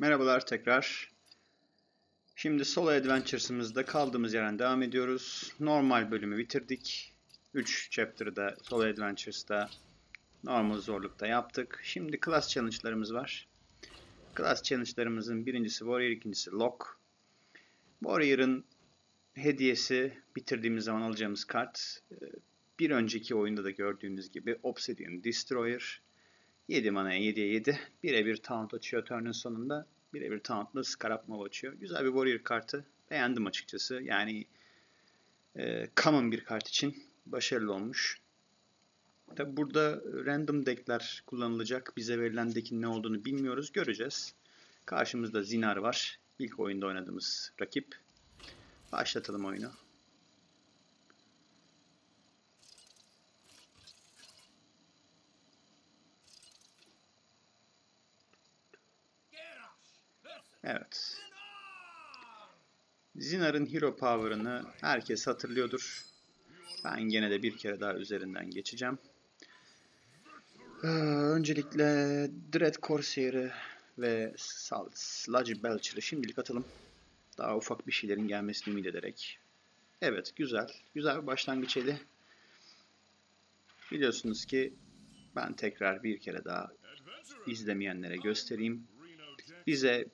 Merhabalar tekrar. Şimdi Solo Adventures'ımızda kaldığımız yerden devam ediyoruz. Normal bölümü bitirdik. 3 chapter'da Solo Adventures'da normal zorlukta yaptık. Şimdi class challenge'larımız var. Class challenge'larımızın birincisi Warrior, ikincisi Lock. Warrior'ın hediyesi bitirdiğimiz zaman alacağımız kart e, bir önceki oyunda da gördüğünüz gibi Obsidian Destroyer. 7 manaya 7'ye 7. Birebir taunt açıyor turn'un sonunda. Birebir taunt'la Scarab Mob açıyor. Güzel bir Warrior kartı. Beğendim açıkçası. Yani e, common bir kart için başarılı olmuş. Tabi burada random deckler kullanılacak. Bize verilen deckin ne olduğunu bilmiyoruz. Göreceğiz. Karşımızda Zinar var. İlk oyunda oynadığımız rakip. Başlatalım oyunu. Evet. Zinar'ın Hero Power'ını herkes hatırlıyordur. Ben gene de bir kere daha üzerinden geçeceğim. Ee, öncelikle Dread Corsair'ı ve Sludgy Belcher'ı şimdilik atalım. Daha ufak bir şeylerin gelmesini ümit ederek. Evet güzel. Güzel bir başlangıç eli. Biliyorsunuz ki ben tekrar bir kere daha izlemeyenlere göstereyim. Bize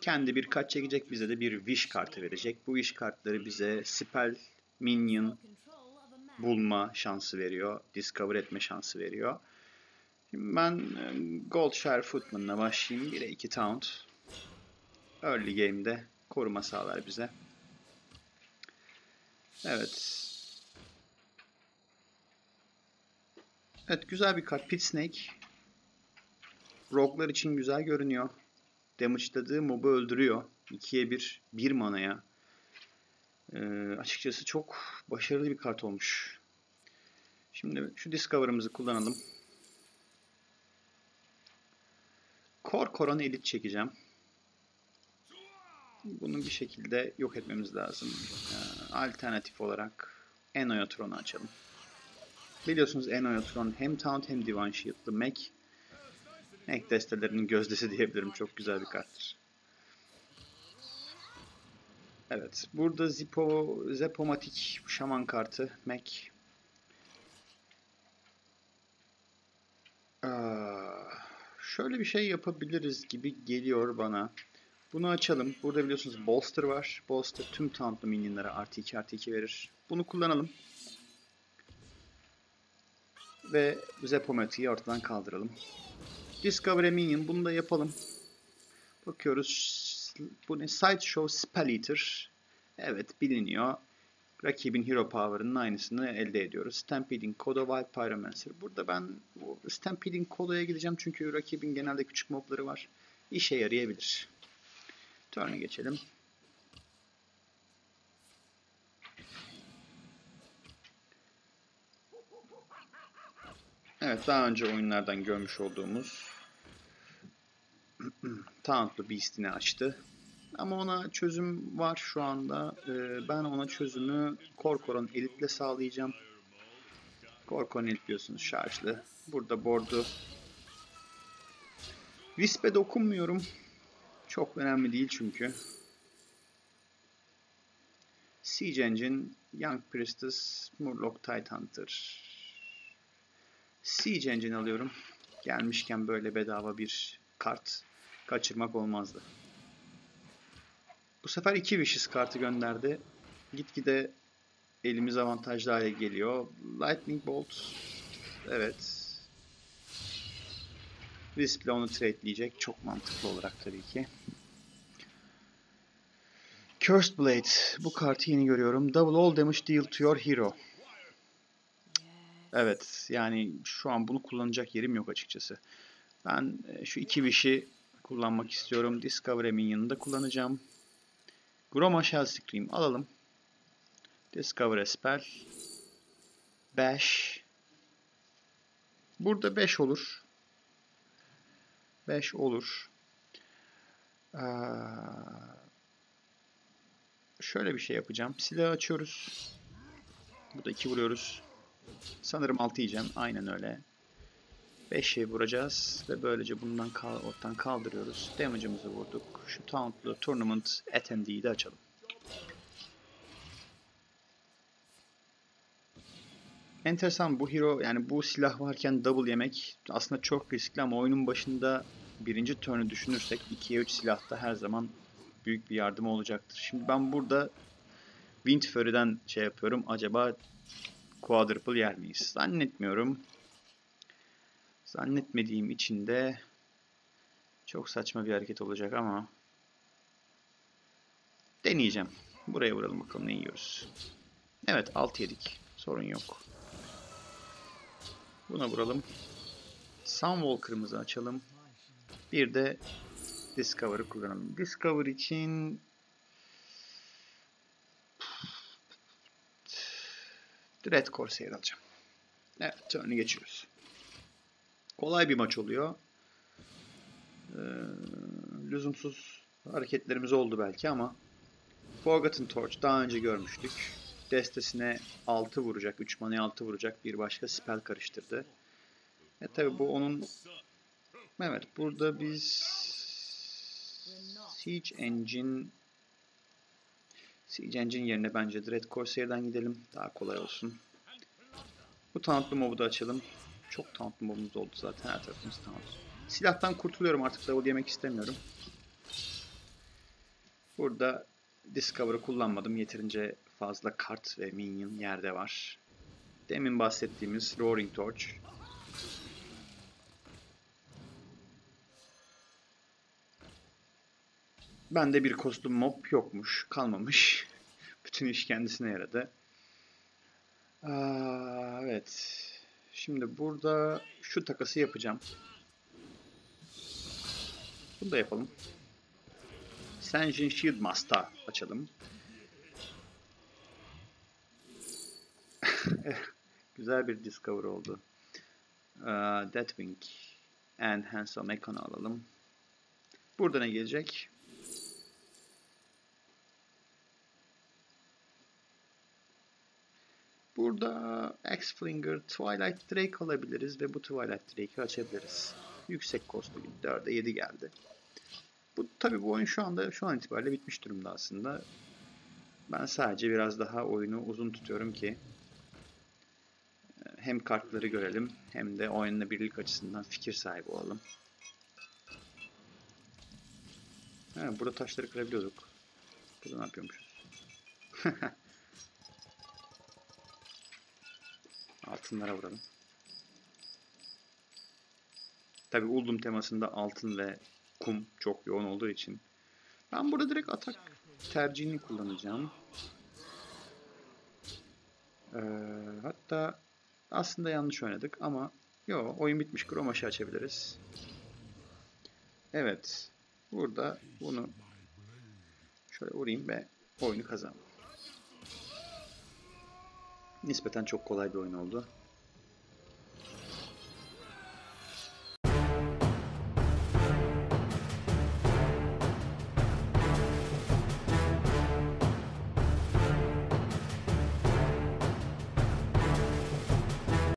kendi bir kart çekecek, bize de bir wish kartı verecek. Bu wish kartları bize spell, minion bulma şansı veriyor, discover etme şansı veriyor. Şimdi ben e, Goldshire Footman'la başlayayım. 1'e 2 taunt. Early game'de koruma sağlar bize. Evet. Evet güzel bir kart. Pit Snake. Rogue'lar için güzel görünüyor damage'ladığı mob'u öldürüyor. 2'ye 1, 1 manaya. Ee, açıkçası çok başarılı bir kart olmuş. Şimdi şu Discover'ımızı kullanalım. Korkoron Elite çekeceğim. Bunu bir şekilde yok etmemiz lazım. Ee, alternatif olarak Enoyotron'u açalım. Biliyorsunuz Enoyotron hem Taunt hem Divine Shield'lı mech. Hack destelerinin gözdesi diyebilirim. Çok güzel bir karttır. Evet. Burada Zippo, Zepomatik Şaman kartı. Mac. şöyle bir şey yapabiliriz gibi geliyor bana. Bunu açalım. Burada biliyorsunuz Bolster var. Bolster tüm tauntlu minionlara artı 2 artı 2 verir. Bunu kullanalım. Ve Zepomatik'i ortadan kaldıralım. Discover Minion bunu da yapalım. Bakıyoruz. Bu ne? Sideshow Spell Eater. Evet biliniyor. Rakibin Hero Power'ının aynısını elde ediyoruz. Stampeding Kodo, Wild Pyromancer. Burada ben Stampeding Kodo'ya gideceğim çünkü rakibin genelde küçük mobları var. İşe yarayabilir. Turn'a geçelim. Evet daha önce oyunlardan görmüş olduğumuz Tauntlu Beast'ini açtı. Ama ona çözüm var şu anda. Ee, ben ona çözümü Korkoron Elite'le sağlayacağım. Korkoron Elite biliyorsunuz şarjlı. Burada board'u Wisp'e dokunmuyorum. Çok önemli değil çünkü. Siege Engine, Young Priestess, Murloc Tidehunter. Siege Engine alıyorum. Gelmişken böyle bedava bir kart kaçırmak olmazdı. Bu sefer iki Wishes kartı gönderdi. Gitgide elimiz avantajlı hale geliyor. Lightning Bolt. Evet. Wisp'le onu tradeleyecek. Çok mantıklı olarak tabii ki. Cursed Blade. Bu kartı yeni görüyorum. Double all damage deal to your hero. Evet. Yani şu an bunu kullanacak yerim yok açıkçası. Ben e, şu iki Wish'i kullanmak istiyorum. Discover Minion'ı da kullanacağım. Groma Shell Scream alalım. Discover Spell. Bash. Burada 5 olur. 5 olur. Ee, şöyle bir şey yapacağım. Silahı açıyoruz. Burada 2 vuruyoruz. Sanırım 6 yiyeceğim. Aynen öyle. 5'i vuracağız ve böylece bundan kal ortadan kaldırıyoruz. Damage'ımızı vurduk. Şu Taunt'lu Tournament Attendee'yi de açalım. Enteresan bu hero yani bu silah varken double yemek aslında çok riskli ama oyunun başında birinci turn'u düşünürsek 2'ye 3 silahta her zaman büyük bir yardım olacaktır. Şimdi ben burada Wind Fury'den şey yapıyorum. Acaba quadruple yer miyiz? Zannetmiyorum. Zannetmediğim için de çok saçma bir hareket olacak ama deneyeceğim. Buraya vuralım bakalım ne yiyoruz. Evet 6 yedik. Sorun yok. Buna vuralım. Sunwalker'ımızı açalım. Bir de Discover'ı kullanalım. Discover için Dread Corsair alacağım. Evet, turn'u geçiyoruz. Kolay bir maç oluyor. Ee, lüzumsuz hareketlerimiz oldu belki ama Forgotten Torch daha önce görmüştük. Destesine 6 vuracak, 3 manaya 6 vuracak bir başka spell karıştırdı. E tabi bu onun... Evet burada biz Siege Engine Siege Engine yerine bence Dread Corsair'dan gidelim. Daha kolay olsun. Bu tauntlu mob'u da açalım. Çok tauntlu mob'umuz oldu zaten. Her tarafımız taunt. Silahtan kurtuluyorum artık. Double yemek istemiyorum. Burada Discover'ı kullanmadım. Yeterince fazla kart ve minion yerde var. Demin bahsettiğimiz Roaring Torch. Bende bir kostüm mob yokmuş, kalmamış. Bütün iş kendisine yaradı. Aa, evet. Şimdi burada şu takası yapacağım. Bunu da yapalım. Senjin Shield Master açalım. Güzel bir discover oldu. Uh, Deathwing and Handsome Econ'u alalım. Burada ne gelecek? Burada X-Flinger, Twilight Drake alabiliriz ve bu Twilight Drake'i açabiliriz. Yüksek kostlu 4'e 7 geldi. Bu tabi bu oyun şu anda şu an itibariyle bitmiş durumda aslında. Ben sadece biraz daha oyunu uzun tutuyorum ki e, hem kartları görelim hem de oyunla birlik açısından fikir sahibi olalım. Ha, burada taşları kırabiliyorduk. Burada ne yapıyormuşuz? Altınlara vuralım. Tabi Uldum temasında altın ve kum çok yoğun olduğu için ben burada direkt atak tercihini kullanacağım. Ee, hatta aslında yanlış oynadık ama yo oyun bitmiş kromaşı açabiliriz. Evet. Burada bunu şöyle vurayım ve oyunu kazandım. Nispeten çok kolay bir oyun oldu.